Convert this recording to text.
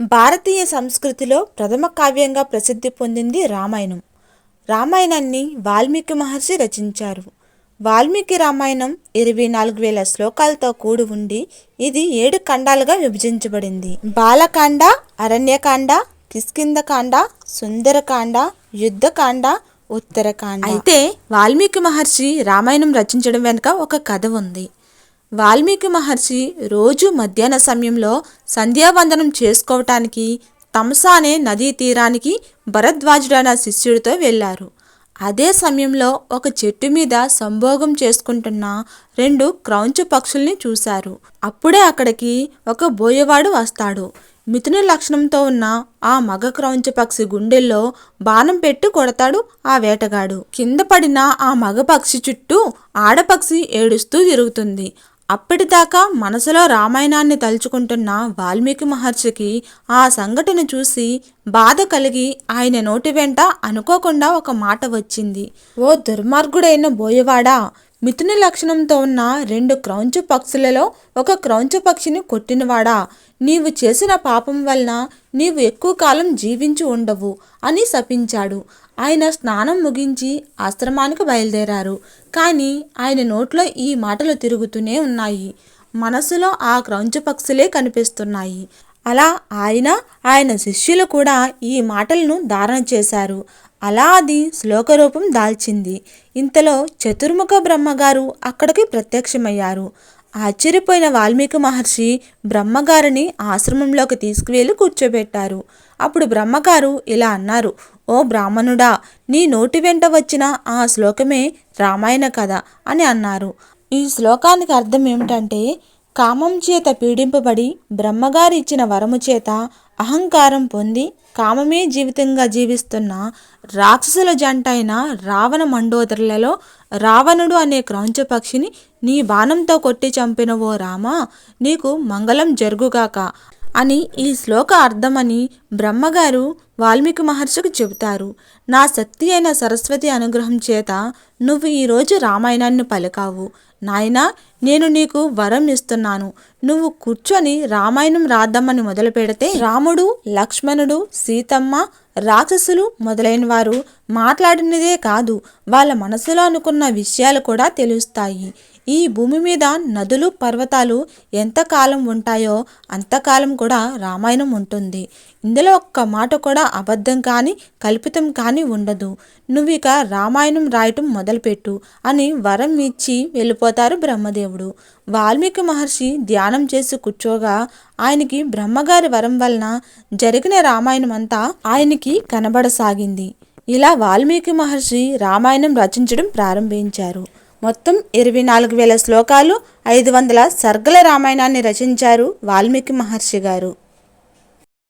భారతీయ సంస్కృతిలో ప్రథమ కావ్యంగా ప్రసిద్ధి పొందింది రామాయణం. రామాయణాన్ని వాల్మీకి మహర్షి రచించారు. వాల్మీకి రామాయణం ఇరవై నాలుగు వేల శ్లోకాలతో కూడి ఉండి ఇది ఏడు ఖండాలుగా విభజించబడింది. బాలకాండ అరణ్యకాండ కిష్కిందకాండ సుందరకాండ యుద్ధకాండ ఉత్తరకాండ. అయితే వాల్మీకి మహర్షి రామాయణం రచించడం వెనుక ఒక కథ ఉంది. వాల్మీకి మహర్షి రోజు మధ్యాహ్న సమయంలో సంధ్యావందనం చేసుకోవటానికి తమసా అనే నదీ తీరానికి భరద్వాజుడైన శిష్యుడితో వెళ్ళారు. అదే సమయంలో ఒక చెట్టు మీద సంభోగం చేసుకుంటున్న రెండు క్రౌంచ పక్షుల్ని చూశారు. అప్పుడే అక్కడికి ఒక బోయవాడు వస్తాడు. మిథున లక్షణంతో ఉన్న ఆ మగ క్రౌంచ పక్షి గుండెల్లో బాణం పెట్టి కొడతాడు ఆ వేటగాడు. కింద పడిన ఆ మగ పక్షి చుట్టూ ఆడపక్షి ఏడుస్తూ తిరుగుతుంది. అప్పటిదాకా మనసులో రామాయణాన్ని తలుచుకుంటున్న వాల్మీకి మహర్షికి ఆ సంఘటన చూసి బాధ కలిగి ఆయన నోటి వెంట అనుకోకుండా ఒక మాట వచ్చింది. ఓ దుర్మార్గుడైన బోయవాడా! మిథున లక్షణంతో ఉన్న రెండు క్రౌంచ పక్షులలో ఒక క్రౌంచ పక్షిని కొట్టినవాడా! నీవు చేసిన పాపం వలన నీవు ఎక్కువ కాలం జీవించి ఉండవు అని శపించాడు. ఆయన స్నానం ముగించి ఆశ్రమానికి బయలుదేరారు. కానీ ఆయన నోట్లో ఈ మాటలు తిరుగుతూనే ఉన్నాయి. మనసులో ఆ క్రౌంచ పక్షులే కనిపిస్తున్నాయి. అలా ఆయన ఆయన శిష్యులు కూడా ఈ మాటలను ధారణ చేశారు. అలా అది శ్లోకరూపం దాల్చింది. ఇంతలో చతుర్ముఖ బ్రహ్మగారు అక్కడికి ప్రత్యక్షమయ్యారు. ఆశ్చర్యపోయిన వాల్మీకి మహర్షి బ్రహ్మగారిని ఆశ్రమంలోకి తీసుకువెళ్ళి కూర్చోబెట్టారు. అప్పుడు బ్రహ్మగారు ఇలా అన్నారు ఓ బ్రాహ్మణుడా నీ నోటి వెంట వచ్చిన ఆ శ్లోకమే రామాయణ కథ అని అన్నారు. ఈ శ్లోకానికి అర్థం ఏమిటంటే కామం చేత పీడింపబడి బ్రహ్మగారు ఇచ్చిన వరము చేత అహంకారం పొంది కామమే జీవితంగా జీవిస్తున్న రాక్షసుల జంట అయిన రావణ మండోదరులలో రావణుడు అనే క్రౌంచ పక్షిని నీ బాణంతో కొట్టి చంపిన ఓ రామా? నీకు మంగళం జరుగుగాక అని ఈ శ్లోక అర్థమని బ్రహ్మగారు వాల్మీకి మహర్షికి చెబుతారు. నా శక్తి అయిన సరస్వతి అనుగ్రహం చేత నువ్వు ఈరోజు రామాయణాన్ని పలికావు. నాయనా నేను నీకు వరం ఇస్తున్నాను. నువ్వు కూర్చొని రామాయణం రాద్దామని మొదలు పెడితే రాముడు లక్ష్మణుడు సీతమ్మ రాక్షసులు మొదలైన వారు మాట్లాడినదే కాదు వాళ్ళ మనసులో అనుకున్న విషయాలు కూడా తెలుస్తాయి. ఈ భూమి మీద నదులు పర్వతాలు ఎంతకాలం ఉంటాయో అంతకాలం కూడా రామాయణం ఉంటుంది. ఇందులో ఒక్క మాట కూడా అబద్ధం కానీ కల్పితం కానీ ఉండదు. నువ్వు ఇక రామాయణం రాయటం మొదలుపెట్టు అని వరం ఇచ్చి వెళ్ళిపోతారు బ్రహ్మదేవుడు. వాల్మీకి మహర్షి ధ్యానం చేసి కూర్చోగా ఆయనకి బ్రహ్మగారి వరం వలన జరిగిన రామాయణం అంతా ఆయనకి కనబడసాగింది. ఇలా వాల్మీకి మహర్షి రామాయణం రచించడం ప్రారంభించారు. మొత్తం ఇరవై నాలుగు వేల శ్లోకాలు ఐదు వందల సర్గల రామాయణాన్ని రచించారు వాల్మీకి మహర్షి గారు.